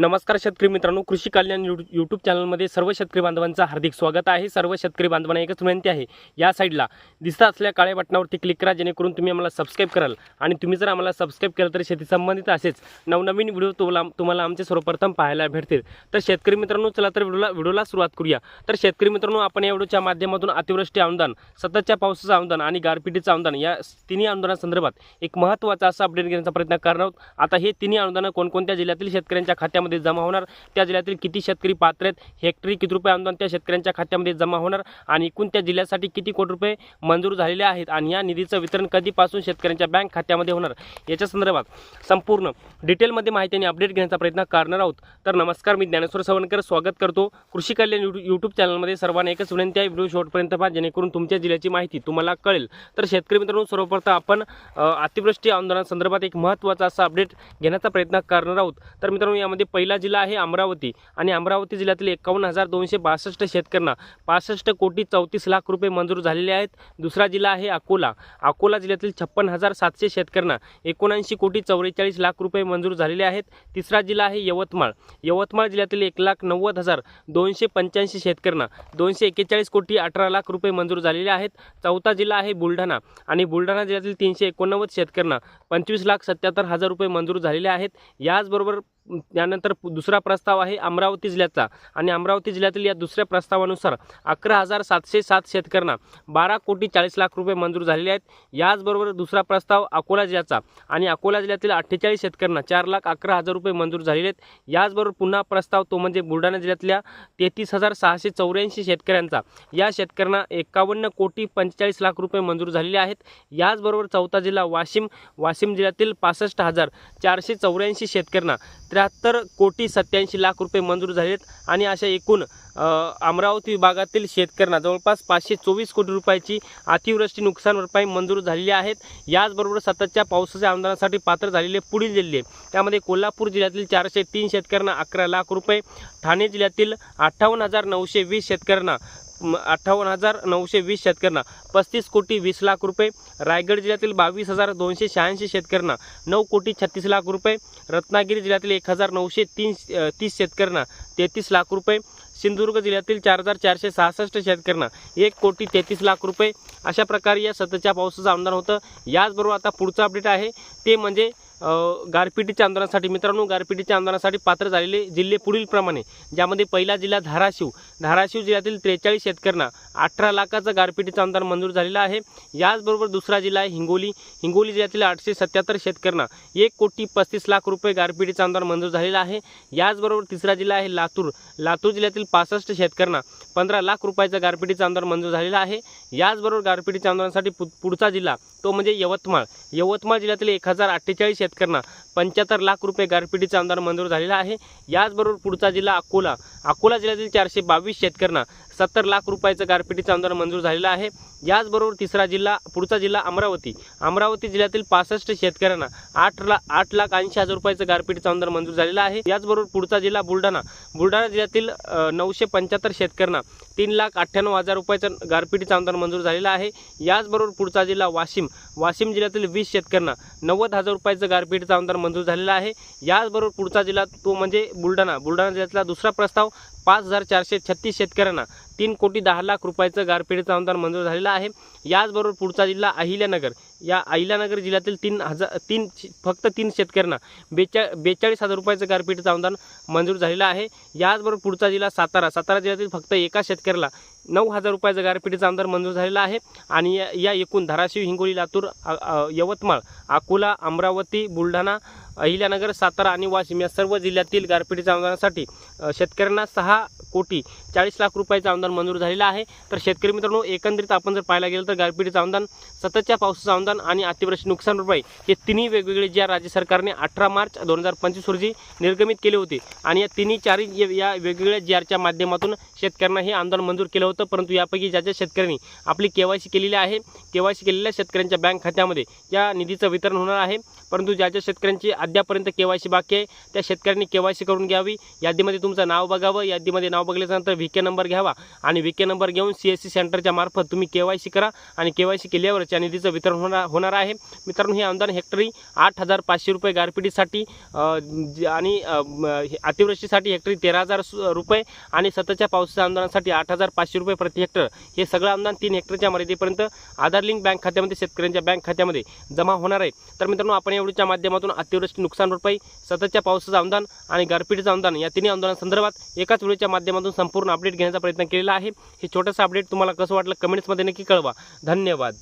नमस्कार शेतकरी मित्रांनो कृषी कल्याण यू यूट्यूब चॅनलमध्ये सर्व शेतकरी बांधवांचं हार्दिक स्वागत आहे. सर्व शेतकरी बांधवांना एकच विनंती आहे या साईडला दिसत असल्या काळ्या बटनावरती क्लिक करा जेणेकरून तुम्ही आम्हाला सबस्क्राईब कराल. आणि तुम्ही जर आम्हाला सबस्क्राईब केलं तर शेती संबंधित असेच नवनवीन व्हिडिओ तुम्हाला तुम्हाला आमचे सर्वप्रथम पाहायला भेटतील. तर शेतकरी मित्रांनो चला तर व्हिडिओला व्हिडिओला सुरुवात करूया. तर शेतकरी मित्रांनो आपण या व्हिडिओच्या माध्यमातून अतिवृष्टी अनुदान सततच्या पावसाचं अनुदान आणि गारपिटीचं अनुदान या तिन्ही अनुदानासंदर्भात एक महत्त्वाचा असा अपडेट घेण्याचा प्रयत्न करणार आहोत. आता हे तिन्ही अनुदानं कोणकोणत्या जिल्ह्यातील शेतकऱ्यांच्या खात्यामध्ये जमा होणार. त्या जिल्ह्यातील किती शेतकरी पात्र आहेत हेक्टरी किती रुपये अनुदान त्या शेतकऱ्यांच्या खात्यामध्ये जमा होणार आणि एकूण त्या जिल्ह्यासाठी किती कोटी रुपये मंजूर झालेले आहेत आणि या निधीचं वितरण कधीपासून शेतकऱ्यांच्या बँक खात्यामध्ये होणार? याच्या संदर्भात संपूर्ण डिटेलमध्ये माहिती आणि अपडेट घेण्याचा प्रयत्न करणार आहोत. तर नमस्कार मी ज्ञानेश्वर सवणकर स्वागत करतो कृषी कल्याण यूट्यूब यूट्यूब चॅनलमध्ये सर्वांना एकच विनंती आहे व्हिडिओ शॉर्टपर्यंत पहा जेणेकरून तुमच्या जिल्ह्याची माहिती तुम्हाला कळेल. तर शेतकरी मित्रांनो सर्वप्रथम आपण अतिवृष्टी आंदोलनासंदर्भात एक महत्त्वाचा असा अपडेट घेण्याचा प्रयत्न करणार आहोत. तर मित्रांनो यामध्ये पहिला जिल्हा आहे अमरावती. आणि अमरावती जिल्ह्यातील एकावन्न हजार दोनशे बासष्ट शेतकऱ्यांना पासष्ट कोटी चौतीस लाख रुपये मंजूर झालेले आहेत. दुसरा जिल्हा आहे अकोला. अकोला जिल्ह्यातील छप्पन हजार सातशे शेतकऱ्यांना एकोणऐंशी कोटी चौवेचाळीस लाख रुपये मंजूर झालेले आहेत. तिसरा जिल्हा आहे यवतमाळ. यवतमाळ जिल्ह्यातील एक लाख नव्वद हजार दोनशे पंच्याऐंशी शेतकऱ्यांना दोनशे एक्केचाळीस कोटी अठरा लाख रुपये मंजूर झालेले आहेत. चौथा जिल्हा आहे बुलढाणा. आणि बुलढाणा जिल्ह्यातील तीनशे एकोणनव्वद शेतकऱ्यांना पंचवीस लाख सत्याहत्तर हजार रुपये मंजूर झालेले आहेत. याचबरोबर त्यानंतर पु- दुसरा प्रस्ताव आहे अमरावती जिल्ह्याचा आणि अमरावती जिल्ह्यातील या दुसऱ्या प्रस्तावानुसार अकरा हजार सातशे सात शेतकऱ्यांना बारा कोटी चाळीस लाख रुपये मंजूर झालेले आहेत. याचबरोबर दुसरा प्रस्ताव अकोला जिल्ह्याचा. आणि अकोला जिल्ह्यातील अठ्ठेचाळीस शेतकऱ्यांना चार लाख अकरा हजार रुपये मंजूर झालेले आहेत. याचबरोबर पुन्हा प्रस्ताव तो म्हणजे बुलढाणा जिल्ह्यातल्या तेहतीस हजार सहाशे चौऱ्याऐंशी शेतकऱ्यांचा. या शेतकऱ्यांना एकावन्न कोटी पंचेचाळीस लाख रुपये मंजूर झालेले आहेत. याचबरोबर चौथा जिल्हा वाशिम. वाशिम जिल्ह्यातील पासष्ट हजार चारशे चौऱ्याऐंशी शेतकऱ्यांना त्र्याहत्तर कोटी सत्याऐंशी लाख रुपये मंजूर झाले आहेत आणि अशा एकूण अमरावती विभागातील शेतकऱ्यांना जवळपास पाचशे चोवीस कोटी रुपयाची अतिवृष्टी नुकसान भरपाई मंजूर झालेली आहेत. याचबरोबर सततच्या पावसाच्या आमदारांसाठी पात्र झालेले पुढील जिल्हे त्यामध्ये कोल्हापूर जिल्ह्यातील चारशे तीन शेतकऱ्यांना अकरा लाख रुपये ठाणे जिल्ह्यातील अठ्ठावन्न हजार नऊशे वीस शेतकऱ्यांना अठ्ठावन्न हजार नऊशे वीस शेतकऱ्यांना पस्तीस कोटी वीस लाख रुपये रायगड जिल्ह्यातील बावीस हजार दोनशे शहाऐंशी शेतकऱ्यांना नऊ कोटी छत्तीस लाख रुपये रत्नागिरी जिल्ह्यातील एक हजार नऊशे तीन तीस शेतकऱ्यांना तेहतीस लाख रुपये सिंधुदुर्ग जिल्ह्यातील चार हजार चारशे सहासष्ट शेतकऱ्यांना एक कोटी तेहतीस लाख रुपये. अशा प्रकारे या सततच्या पावसाचं आमदार होतं. याचबरोबर आता पुढचं अपडेट आहे. ते म्हणजे गारपिटीच्या आंदोलनासाठी मित्रांनो गारपिटीच्या आंदोलनासाठी पात्र झालेले जिल्हे पुढीलप्रमाणे ज्यामध्ये पहिला जिल्हा धाराशिव. धाराशिव जिल्ह्यातील त्रेचाळीस शेतकऱ्यांना अठरा लाखाचं गारपिटीचं आमदार मंजूर झालेलं आहे. याचबरोबर दुसरा जिल्हा आहे हिंगोली. हिंगोली जिल्ह्यातील आठशे सत्याहत्तर शेतकऱ्यांना एक कोटी पस्तीस लाख रुपये गारपिटीचं आंदोलन मंजूर झालेलं आहे. याचबरोबर तिसरा जिल्हा आहे लातूर. लातूर जिल्ह्यातील पासष्ट शेतकऱ्यांना पंधरा लाख रुपयाचा गारपिटीचं आमदार मंजूर झालेलं आहे. याचबरोबर गारपिटीच्या आंदोलनासाठी पु पुढचा जिल्हा तो म्हणजे यवतमाळ. यवतमाळ जिल्ह्यातील एक हजार अठ्ठेचाळीस शेतकऱ्यांना पंच्याहत्तर लाख रुपये गारपिटीचा आमदार मंजूर झालेला आहे. याचबरोबर पुढचा जिल्हा अकोला. अकोला जिल्ह्यातील चारशे बावीस शेतकऱ्यांना सत्तर लाख रुपयाचं गारपिटीचं आमदार मंजूर झालेलं आहे. याचबरोबर तिसरा जिल्हा पुढचा जिल्हा अमरावती. अमरावती जिल्ह्यातील पासष्ट शेतकऱ्यांना आठ ला आठ लाख ऐंशी हजार रुपयाचं गारपिटीचं आमदार मंजूर झालेला आहे. याचबरोबर पुढचा जिल्हा बुलढाणा. बुलढाणा जिल्ह्यातील नऊशे पंच्याहत्तर शेतकऱ्यांना तीन लाख अठ्ठ्याण्णव हजार रुपयाचं गारपिटीचं आमदार मंजूर झालेलं आहे. याचबरोबर पुढचा जिल्हा वाशिम. वाशिम जिल्ह्यातील वीस शेतकऱ्यांना नव्वद हजार रुपयाचं गारपिटीचा आमदार मंजूर झालेला आहे. याचबरोबर पुढचा जिल्हा तो म्हणजे बुलढाणा. बुलढाणा जिल्ह्यातला दुसरा प्रस्ताव पाच हजार चारशे छत्तीस शेतकऱ्यांना तीन कोटी दहा लाख रुपयाचं गारपिटीचा आमदार मंजूर झालेलं आहे. याचबरोबर पुढचा जिल्हा अहिल्यानगर. या अहिल्यानगर जिल्ह्यातील तीन हजार तीन फक्त तीन शेतकऱ्यांना बेचा बेचाळीस हजार रुपयाचं गारपिटीचं अनुदान मंजूर झालेलं आहे. याचबरोबर पुढचा जिल्हा सातारा. सातारा जिल्ह्यातील फक्त एका शेतकऱ्याला नऊ हजार रुपयाचं गारपिटीचं आमदार मंजूर झालेलं आहे. आणि या या एकूण धाराशिव हिंगोली लातूर यवतमाळ अकोला अमरावती बुलढाणा अहिल्यानगर सातारा आणि वाशिम या सर्व जिल्ह्यातील गारपिटीच्या अनुदानासाठी शेतकऱ्यांना सहा कोटी चाळीस लाख रुपयाचं अनुदान मंजूर झालेलं आहे. तर शेतकरी मित्रांनो एकंदरीत आपण जर पाहायला गेलं तर गारपिटीचं अनुदान सततच्या पावसाचं अनुदान आणि अतिवृष्टी नुकसान भरपाई हे तिन्ही वेगवेगळे ज्या राज्य सरकारने अठरा मार्च दोन हजार पंचवीस रोजी निर्गमित केले होते. आणि या तिन्ही चारही या वेगवेगळ्या जी आरच्या माध्यमातून शेतकऱ्यांना हे अनुदान मंजूर केलं होतं. परंतु यापैकी ज्या ज्या शेतकऱ्यांनी आपली केवायसी केलेली आहे केवायसी केलेल्या शेतकऱ्यांच्या बँक खात्यामध्ये या निधीचं वितरण होणार आहे. परंतु ज्या ज्या शेतकऱ्यांची अद्यापर्यंत के वाय सी बाकी आहे त्या शेतकऱ्यांनी के वाय सी करून घ्यावी. यादीमध्ये तुमचं नाव बघावं. यादीमध्ये नाव बघल्याच्यानंतर व्ही के नंबर घ्यावा आणि व्ही के नंबर घेऊन सी एस सी सेंटरच्या मार्फत तुम्ही के वाय सी करा आणि के वाय सी केल्यावरच या निधीचं वितरण होणार होणार आहे. मित्रांनो हे अनुदान हेक्टरी आठ हजार पाचशे रुपये गारपिटीसाठी आणि अतिवृष्टीसाठी हेक्टरी तेरा हजार सु- रुपये आणि सततच्या पावसाच्या अनुदानासाठी आठ हजार पाचशे रुपये प्रति हेक्टर. हे सगळं अनुदान तीन हेक्टरच्या मर्यादेपर्यंत आधार लिंक बँक खात्यामध्ये शेतकऱ्यांच्या बँक खात्यामध्ये जमा होणार आहे. तर मित्रांनो आपण एवढीच्या माध्यमातून अतिवृष्टी नुकसान भरपाई सततच्या पावसाचं अनुदान आणि गारपीटचं अनुदान या तिन्ही आंदोलनासंदर्भात एकाच व्हिडिओच्या माध्यमातून संपूर्ण अपडेट घेण्याचा प्रयत्न केलेला आहे. हे छोटंसं अपडेट तुम्हाला कसं वाटलं कमेंट्समध्ये नक्की कळवा. धन्यवाद.